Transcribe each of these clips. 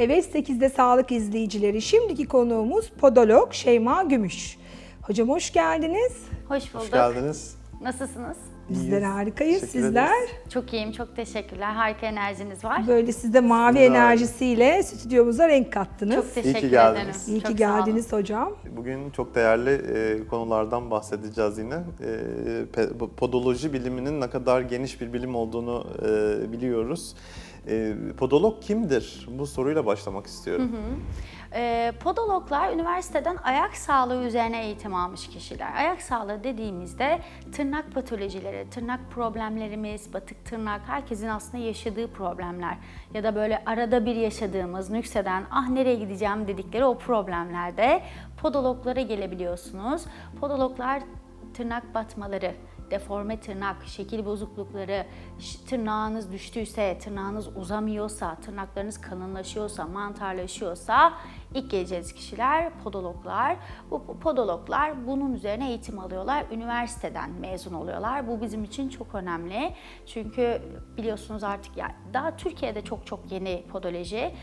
Evet 8'de sağlık izleyicileri. Şimdiki konuğumuz podolog Şeyma Gümüş. Hocam hoş geldiniz. Hoş bulduk. Hoş geldiniz. Nasılsınız? Bizler harikayız. Teşekkür Sizler ederiz. Çok iyiyim, çok teşekkürler. Harika enerjiniz var. böyle siz de mavi Sizler. enerjisiyle stüdyomuza renk kattınız. Çok teşekkür ki ederim. geldiniz. İyi ki Çok geldiniz hocam. Bugün çok değerli e, konulardan bahsedeceğiz yine. E, podoloji biliminin ne kadar geniş bir bilim olduğunu e, biliyoruz. E, podolog kimdir? Bu soruyla başlamak istiyorum. Ee, podologlar üniversiteden ayak sağlığı üzerine eğitim almış kişiler. Ayak sağlığı dediğimizde tırnak patolojileri, tırnak problemlerimiz, batık tırnak, herkesin aslında yaşadığı problemler ya da böyle arada bir yaşadığımız, nükseden ah nereye gideceğim dedikleri o problemlerde podologlara gelebiliyorsunuz. Podologlar tırnak batmaları, deforme tırnak, şekil bozuklukları, tırnağınız düştüyse, tırnağınız uzamıyorsa, tırnaklarınız kalınlaşıyorsa, mantarlaşıyorsa ilk geleceğiniz kişiler podologlar. Bu podologlar bunun üzerine eğitim alıyorlar. Üniversiteden mezun oluyorlar. Bu bizim için çok önemli. Çünkü biliyorsunuz artık ya daha Türkiye'de çok çok yeni podoloji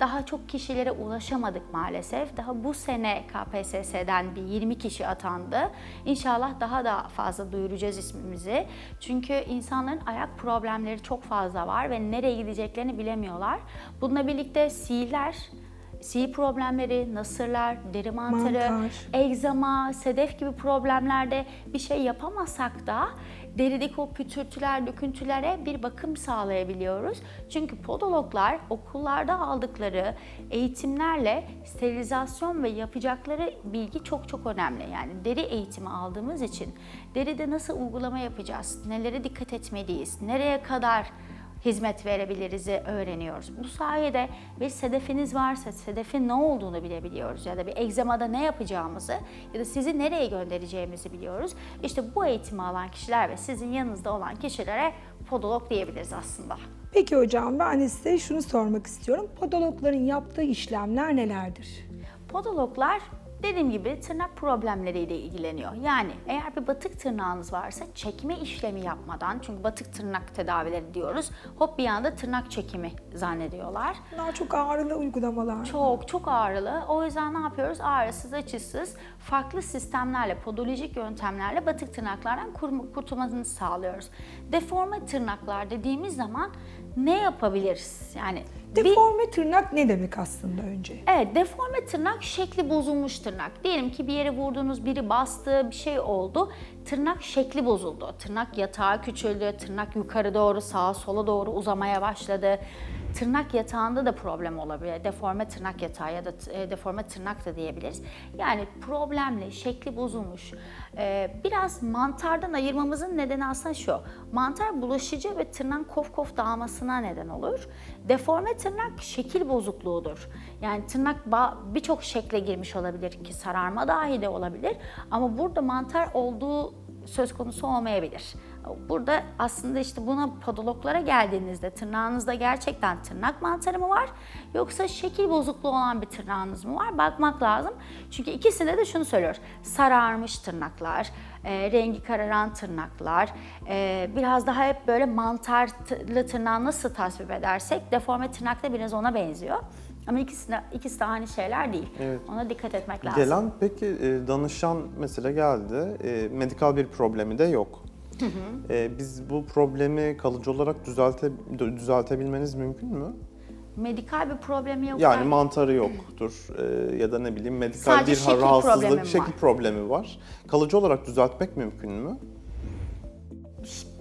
daha çok kişilere ulaşamadık maalesef. Daha bu sene KPSS'den bir 20 kişi atandı. İnşallah daha da fazla duyuracağız ismimizi. Çünkü insanların ayak problemleri çok fazla var ve nereye gideceklerini bilemiyorlar. Bununla birlikte sihirler, sihir problemleri, nasırlar, deri mantarı, Mantar. egzama, sedef gibi problemlerde bir şey yapamasak da derideki o pütürtüler, döküntülere bir bakım sağlayabiliyoruz. Çünkü podologlar okullarda aldıkları eğitimlerle sterilizasyon ve yapacakları bilgi çok çok önemli. Yani deri eğitimi aldığımız için deride nasıl uygulama yapacağız, nelere dikkat etmeliyiz, nereye kadar hizmet verebiliriz öğreniyoruz. Bu sayede bir sedefiniz varsa sedefin ne olduğunu bilebiliyoruz ya da bir egzamada ne yapacağımızı ya da sizi nereye göndereceğimizi biliyoruz. İşte bu eğitimi alan kişiler ve sizin yanınızda olan kişilere podolog diyebiliriz aslında. Peki hocam ben de size şunu sormak istiyorum. Podologların yaptığı işlemler nelerdir? Podologlar dediğim gibi tırnak problemleriyle ilgileniyor. Yani eğer bir batık tırnağınız varsa çekme işlemi yapmadan çünkü batık tırnak tedavileri diyoruz. Hop bir anda tırnak çekimi zannediyorlar. Bunlar çok ağrılı uygulamalar. Çok çok ağrılı. O yüzden ne yapıyoruz? Ağrısız, açısız, farklı sistemlerle, podolojik yöntemlerle batık tırnaklardan kur- kurtulmanızı sağlıyoruz. Deforme tırnaklar dediğimiz zaman ne yapabiliriz? Yani bir- Deforme tırnak ne demek aslında önce? Evet, deforme tırnak şekli bozulmuş tırnak. Diyelim ki bir yere vurdunuz, biri bastı, bir şey oldu. Tırnak şekli bozuldu. Tırnak yatağı küçüldü, tırnak yukarı doğru, sağa sola doğru uzamaya başladı. Tırnak yatağında da problem olabilir. Deforme tırnak yatağı ya da e, deforme tırnak da diyebiliriz. Yani problemli, şekli bozulmuş. Ee, biraz mantardan ayırmamızın nedeni aslında şu. Mantar bulaşıcı ve tırnağın kof kof dağılmasına neden olur. Deforme tırnak şekil bozukluğudur. Yani tırnak birçok şekle girmiş olabilir ki sararma dahi de olabilir. Ama burada mantar olduğu söz konusu olmayabilir. Burada aslında işte buna podologlara geldiğinizde tırnağınızda gerçekten tırnak mantarı mı var yoksa şekil bozukluğu olan bir tırnağınız mı var bakmak lazım. Çünkü ikisinde de şunu söylüyor. Sararmış tırnaklar, e, rengi kararan tırnaklar, e, biraz daha hep böyle mantarlı tırnağı nasıl tasvip edersek deforme tırnak da biraz ona benziyor. Ama ikisi de, ikisi de aynı şeyler değil. Evet. Ona dikkat etmek lazım. Gelen peki e, danışan mesela geldi. E, medikal bir problemi de yok. E, biz bu problemi kalıcı olarak düzelte, düzeltebilmeniz mümkün mü? Medikal bir problemi yok. Yani mantarı yoktur e, ya da ne bileyim medikal Sadece bir şekil rahatsızlık, problemi şekil var. problemi var. Kalıcı olarak düzeltmek mümkün mü?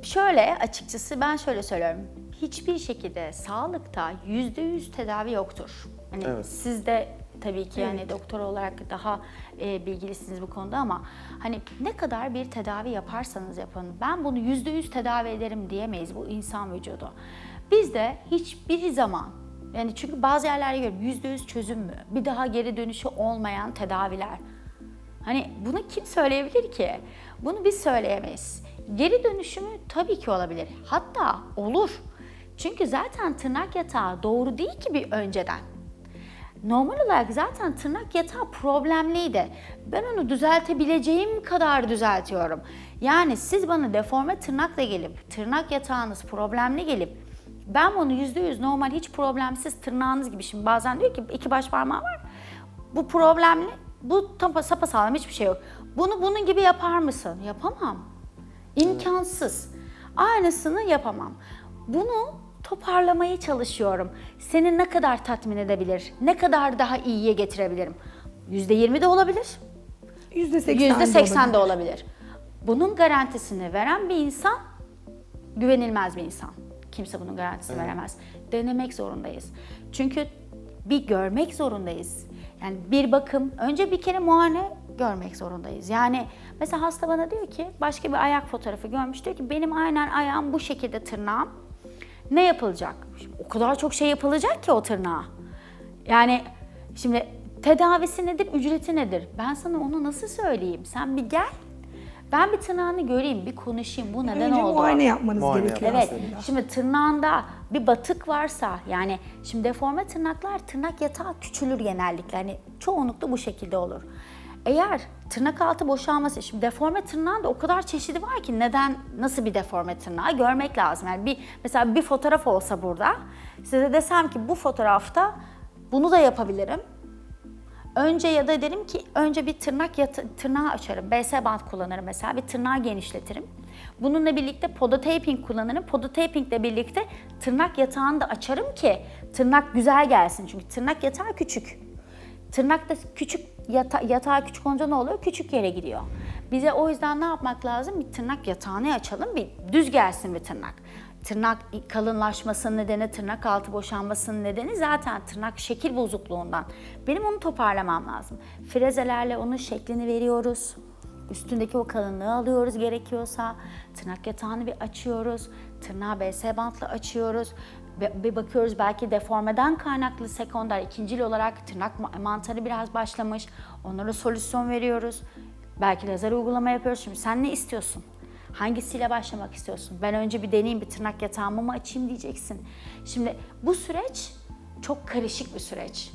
Şöyle açıkçası ben şöyle söylüyorum. Hiçbir şekilde sağlıkta %100 tedavi yoktur. Hani Evet. siz de tabii ki yani doktor olarak daha e, bilgilisiniz bu konuda ama hani ne kadar bir tedavi yaparsanız yapın ben bunu %100 tedavi ederim diyemeyiz bu insan vücudu. Bizde hiçbir zaman yani çünkü bazı yerlerde görüyorum %100 çözüm mü? Bir daha geri dönüşü olmayan tedaviler. Hani bunu kim söyleyebilir ki? Bunu biz söyleyemeyiz. Geri dönüşümü tabii ki olabilir. Hatta olur. Çünkü zaten tırnak yatağı doğru değil ki bir önceden. Normal olarak zaten tırnak yatağı problemliydi. Ben onu düzeltebileceğim kadar düzeltiyorum. Yani siz bana deforme tırnakla gelip, tırnak yatağınız problemli gelip Ben bunu yüzde yüz normal hiç problemsiz tırnağınız gibi şimdi bazen diyor ki iki baş parmağı var. Bu problemli. Bu tam sapasağlam hiçbir şey yok. Bunu bunun gibi yapar mısın? Yapamam. İmkansız. Aynısını yapamam. Bunu toparlamaya çalışıyorum. Seni ne kadar tatmin edebilir? Ne kadar daha iyiye getirebilirim? %20 de olabilir. %80 %80 de olabilir. olabilir. Bunun garantisini veren bir insan güvenilmez bir insan. Kimse bunun garantisini veremez. Denemek zorundayız. Çünkü bir görmek zorundayız. Yani bir bakım, önce bir kere muayene görmek zorundayız. Yani mesela hasta bana diyor ki, başka bir ayak fotoğrafı görmüş, diyor ki benim aynen ayağım bu şekilde tırnağım. Ne yapılacak? Şimdi o kadar çok şey yapılacak ki o tırnağa. Yani şimdi tedavisi nedir, ücreti nedir? Ben sana onu nasıl söyleyeyim? Sen bir gel, ben bir tırnağını göreyim, bir konuşayım. Bu neden Önce oldu? muayene yapmanız Muayene gerekiyor Evet. aslında. Şimdi tırnağında bir batık varsa yani şimdi deforme tırnaklar tırnak yatağı küçülür genellikle. Hani çoğunlukla bu şekilde olur. Eğer tırnak altı boşalması, şimdi deforme tırnağın da o kadar çeşidi var ki neden, nasıl bir deforme tırnağı görmek lazım. Yani bir mesela bir fotoğraf olsa burada, size desem ki bu fotoğrafta bunu da yapabilirim. Önce ya da derim ki önce bir tırnak yata- tırnağı açarım. BS band kullanırım mesela. Bir tırnağı genişletirim. Bununla birlikte podotaping kullanırım. Podotaping ile birlikte tırnak yatağını da açarım ki tırnak güzel gelsin. Çünkü tırnak yatağı küçük. Tırnak da küçük yata, yatağı küçük olunca ne oluyor? Küçük yere gidiyor. Bize o yüzden ne yapmak lazım? Bir tırnak yatağını açalım. Bir düz gelsin bir tırnak. Tırnak kalınlaşmasının nedeni, tırnak altı boşanmasının nedeni zaten tırnak şekil bozukluğundan. Benim onu toparlamam lazım. Frezelerle onun şeklini veriyoruz. Üstündeki o kalınlığı alıyoruz gerekiyorsa. Tırnak yatağını bir açıyoruz. Tırnağı BS bantla açıyoruz. Bir bakıyoruz belki deformeden kaynaklı sekonder ikincil olarak tırnak ma- mantarı biraz başlamış. Onlara solüsyon veriyoruz. Belki lazer uygulama yapıyoruz. Şimdi sen ne istiyorsun? Hangisiyle başlamak istiyorsun? Ben önce bir deneyeyim, bir tırnak yatağımı mı açayım diyeceksin. Şimdi bu süreç çok karışık bir süreç.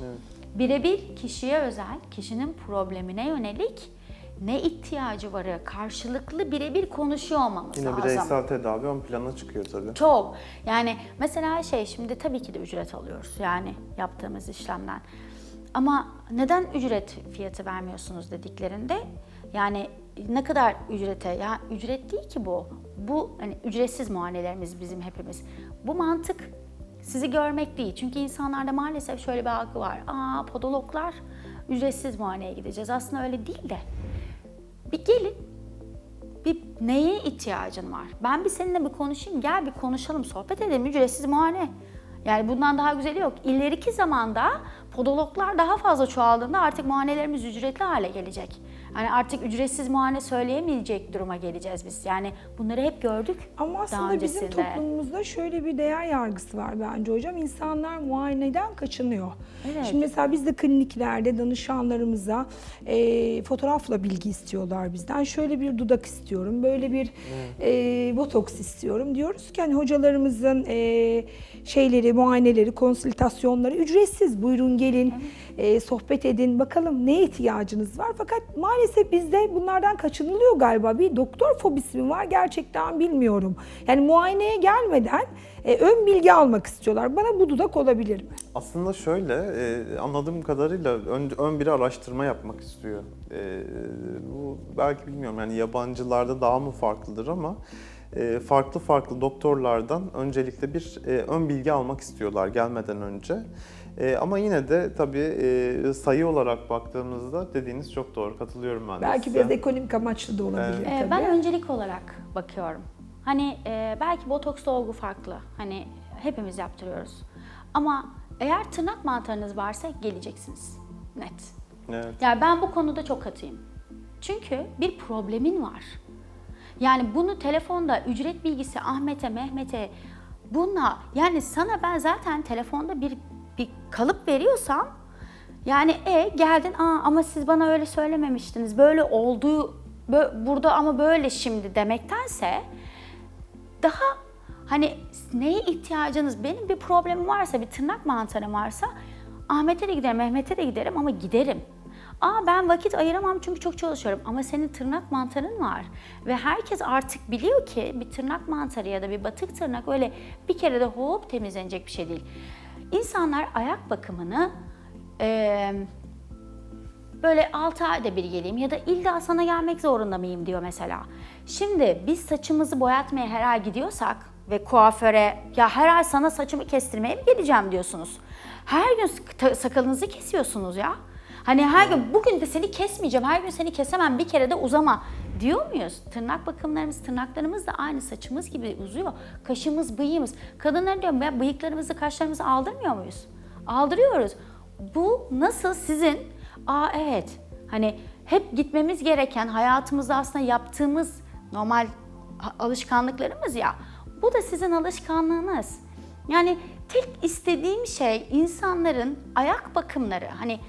Birebir kişiye özel, kişinin problemine yönelik ne ihtiyacı varı karşılıklı birebir konuşuyor olmamız Yine lazım. bireysel tedavi ön plana çıkıyor tabii. Çok. Yani mesela şey şimdi tabii ki de ücret alıyoruz yani yaptığımız işlemden. Ama neden ücret fiyatı vermiyorsunuz dediklerinde yani ne kadar ücrete ya ücret değil ki bu. Bu hani ücretsiz muayenelerimiz bizim hepimiz. Bu mantık sizi görmek değil. Çünkü insanlarda maalesef şöyle bir algı var. Aa podologlar ücretsiz muayeneye gideceğiz. Aslında öyle değil de. Bir gelin bir neye ihtiyacın var? Ben bir seninle bir konuşayım, gel bir konuşalım, sohbet edelim, ücretsiz muayene. Yani bundan daha güzeli yok. İleriki zamanda podologlar daha fazla çoğaldığında artık muayenelerimiz ücretli hale gelecek. Yani artık ücretsiz muayene söyleyemeyecek duruma geleceğiz biz. Yani bunları hep gördük Ama daha aslında bizim öncesinde. toplumumuzda şöyle bir değer yargısı var bence hocam. İnsanlar muayeneden kaçınıyor. Evet. Şimdi mesela biz de kliniklerde danışanlarımıza e, fotoğrafla bilgi istiyorlar bizden. Şöyle bir dudak istiyorum, böyle bir e, botoks istiyorum. Diyoruz ki hani hocalarımızın e, şeyleri, muayeneleri, konsültasyonları ücretsiz. Buyurun gelin, e, sohbet edin, bakalım neye ihtiyacınız var. Fakat maalesef bizde bunlardan kaçınılıyor galiba. Bir doktor fobisi mi var gerçekten bilmiyorum. Yani muayeneye gelmeden e, ön bilgi almak istiyorlar. Bana bu dudak olabilir mi? Aslında şöyle, e, anladığım kadarıyla ön, ön bir araştırma yapmak istiyor. E, bu belki bilmiyorum yani yabancılarda daha mı farklıdır ama e, farklı farklı doktorlardan öncelikle bir e, ön bilgi almak istiyorlar gelmeden önce. E, ama yine de tabii e, sayı olarak baktığımızda dediğiniz çok doğru, katılıyorum ben de Belki size. biraz ekonomik amaçlı da olabilir Ee, tabii. ben öncelik olarak bakıyorum. Hani e, belki botoks olgu farklı. Hani hepimiz yaptırıyoruz. Ama eğer tırnak mantarınız varsa geleceksiniz. Net. Evet. Yani ben bu konuda çok katıyım. Çünkü bir problemin var. Yani bunu telefonda ücret bilgisi Ahmet'e, Mehmet'e bununla yani sana ben zaten telefonda bir bir kalıp veriyorsam yani e geldin aa ama siz bana öyle söylememiştiniz. Böyle olduğu bö- burada ama böyle şimdi demektense daha hani neye ihtiyacınız benim bir problemim varsa bir tırnak mantarım varsa Ahmet'e de giderim Mehmet'e de giderim ama giderim. Aa ben vakit ayıramam çünkü çok çalışıyorum ama senin tırnak mantarın var. Ve herkes artık biliyor ki bir tırnak mantarı ya da bir batık tırnak öyle bir kere de hop temizlenecek bir şey değil. İnsanlar ayak bakımını eee böyle 6 ayda bir geleyim ya da illa sana gelmek zorunda mıyım diyor mesela. Şimdi biz saçımızı boyatmaya her ay gidiyorsak ve kuaföre ya her ay sana saçımı kestirmeye mi geleceğim diyorsunuz. Her gün sakalınızı kesiyorsunuz ya. Hani her gün bugün de seni kesmeyeceğim, her gün seni kesemem bir kere de uzama diyor muyuz? Tırnak bakımlarımız, tırnaklarımız da aynı saçımız gibi uzuyor. Kaşımız, bıyığımız. Kadınlar diyorum ya bıyıklarımızı, kaşlarımızı aldırmıyor muyuz? Aldırıyoruz. Bu nasıl sizin Aa evet. Hani hep gitmemiz gereken hayatımızda aslında yaptığımız normal alışkanlıklarımız ya. Bu da sizin alışkanlığınız. Yani tek istediğim şey insanların ayak bakımları. Hani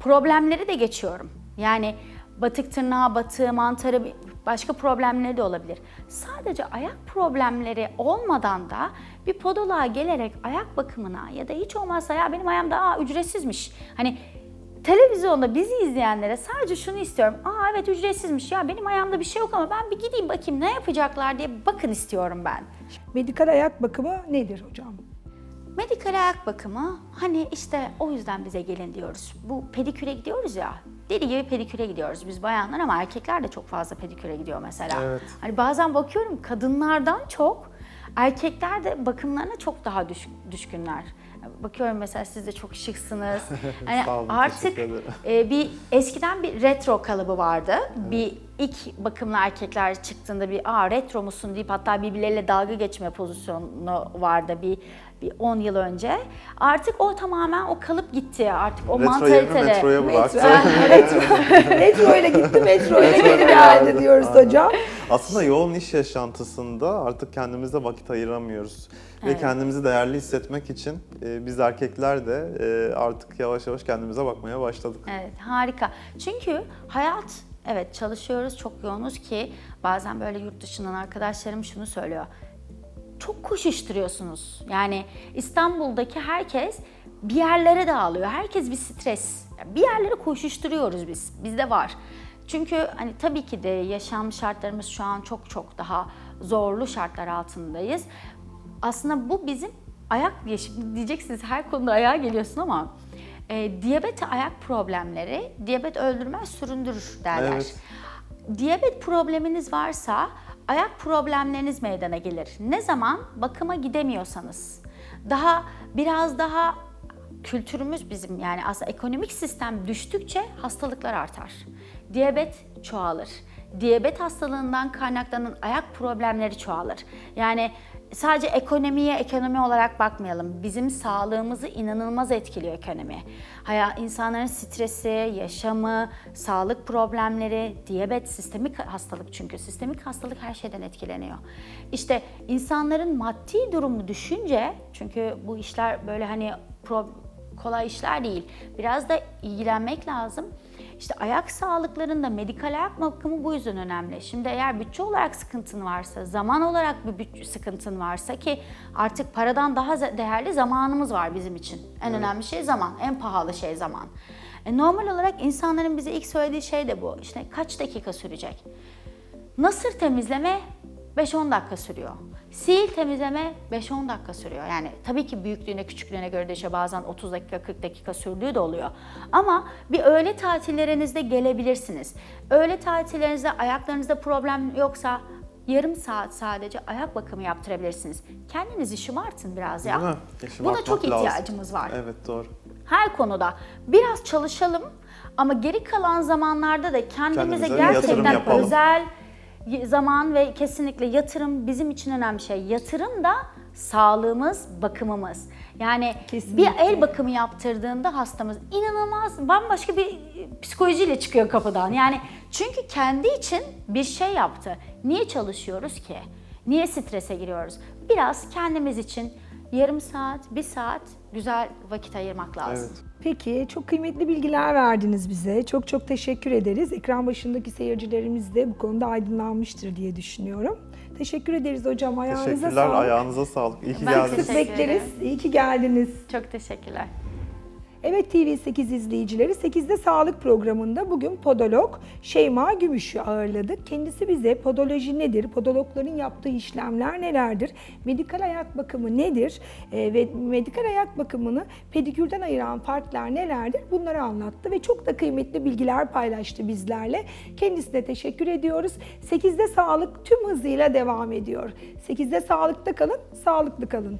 problemleri de geçiyorum. Yani batık tırnağı, batığı, mantarı başka problemleri de olabilir. Sadece ayak problemleri olmadan da bir podoloğa gelerek ayak bakımına ya da hiç olmazsa ya benim ayağım daha ücretsizmiş. Hani televizyonda bizi izleyenlere sadece şunu istiyorum. Aa evet ücretsizmiş ya benim ayağımda bir şey yok ama ben bir gideyim bakayım ne yapacaklar diye bakın istiyorum ben. Medikal ayak bakımı nedir hocam? Medikal ayak bakımı hani işte o yüzden bize gelin diyoruz. Bu pediküre gidiyoruz ya. Deli gibi pediküre gidiyoruz biz bayanlar ama erkekler de çok fazla pediküre gidiyor mesela. Evet. Hani bazen bakıyorum kadınlardan çok erkekler de bakımlarına çok daha düş- düşkünler. Bakıyorum mesela siz de çok şıksınız. Hani Sağ olun, artık teşekkür ederim. e, bir eskiden bir retro kalıbı vardı. Bir ilk bakımlı erkekler çıktığında bir aa retro musun deyip hatta birbirleriyle dalga geçme pozisyonu vardı bir bir 10 yıl önce. Artık o tamamen o kalıp gitti. Artık o Retro yerini mantalitede. metroya bıraktı. retro, retro ile gitti, metro ile Metro geri geldi diyoruz Aynen. hocam. Aslında yoğun iş yaşantısında artık kendimize vakit ayıramıyoruz. Ve Evet. kendimizi değerli hissetmek için e, biz erkekler de e, artık yavaş yavaş kendimize bakmaya başladık. Evet harika. Çünkü hayat evet çalışıyoruz çok yoğunuz ki bazen böyle yurt dışından arkadaşlarım şunu söylüyor. Çok koşuşturuyorsunuz. Yani İstanbul'daki herkes bir yerlere dağılıyor. Herkes bir stres. Bir yerlere koşuşturuyoruz biz. Bizde var. Çünkü hani tabii ki de yaşam şartlarımız şu an çok çok daha zorlu şartlar altındayız. Aslında bu bizim ayak diye şimdi diyeceksiniz her konuda ayağa geliyorsun ama e, diyabet ayak problemleri diyabet öldürmez süründürür derler. Evet. Diyabet probleminiz varsa ayak problemleriniz meydana gelir. Ne zaman? Bakıma gidemiyorsanız. Daha biraz daha kültürümüz bizim yani aslında ekonomik sistem düştükçe hastalıklar artar. Diyabet çoğalır. Diyabet hastalığından kaynaklanan ayak problemleri çoğalır. Yani sadece ekonomiye ekonomi olarak bakmayalım. Bizim sağlığımızı inanılmaz etkiliyor ekonomi. Haya, insanların stresi, yaşamı, sağlık problemleri, diyabet sistemik hastalık çünkü sistemik hastalık her şeyden etkileniyor. İşte insanların maddi durumu düşünce çünkü bu işler böyle hani pro- kolay işler değil. Biraz da ilgilenmek lazım. İşte ayak sağlıklarında medikal ayak bakımı bu yüzden önemli. Şimdi eğer bütçe olarak sıkıntın varsa, zaman olarak bir bütçe sıkıntın varsa ki artık paradan daha değerli zamanımız var bizim için. En önemli şey zaman, en pahalı şey zaman. E, normal olarak insanların bize ilk söylediği şey de bu. İşte kaç dakika sürecek? Nasır temizleme 5-10 dakika sürüyor. Sil temizleme 5-10 dakika sürüyor. Yani tabii ki büyüklüğüne, küçüklüğüne göre değişiyor. Bazen 30 dakika, 40 dakika sürdüğü de oluyor. Ama bir öğle tatillerinizde gelebilirsiniz. Öğle tatillerinizde ayaklarınızda problem yoksa yarım saat sadece ayak bakımı yaptırabilirsiniz. Kendinizi şımartın biraz ya. Değil mi? Buna çok lazım. ihtiyacımız var. Evet doğru. Her konuda biraz çalışalım ama geri kalan zamanlarda da kendimize Kendimize gerçekten özel zaman ve kesinlikle yatırım bizim için önemli şey. Yatırım da sağlığımız, bakımımız. Yani Kesinlikle. bir el bakımı yaptırdığında hastamız inanılmaz bambaşka bir psikolojiyle çıkıyor kapıdan. Yani çünkü kendi için bir şey yaptı. Niye çalışıyoruz ki? Niye strese giriyoruz? Biraz kendimiz için yarım saat, bir saat güzel vakit ayırmak lazım. Evet. Peki çok kıymetli bilgiler verdiniz bize. Çok çok teşekkür ederiz. Ekran başındaki seyircilerimiz de bu konuda aydınlanmıştır diye düşünüyorum. Teşekkür ederiz hocam. Ayağınıza Teşekkürler, sağlık. ayağınıza sağlık. İyi ki Ben geldiniz. Teşekkür bekleriz. ederim. İyi ki geldiniz. Çok teşekkürler. Evet TV8 izleyicileri 8'de sağlık programında bugün podolog Şeyma Gümüş'ü ağırladık. Kendisi bize podoloji nedir, podologların yaptığı işlemler nelerdir, medikal ayak bakımı nedir e, ve medikal ayak bakımını pedikürden ayıran farklar nelerdir bunları anlattı ve çok da kıymetli bilgiler paylaştı bizlerle. Kendisine teşekkür ediyoruz. 8'de sağlık tüm hızıyla devam ediyor. 8'de sağlıkta kalın, sağlıklı kalın.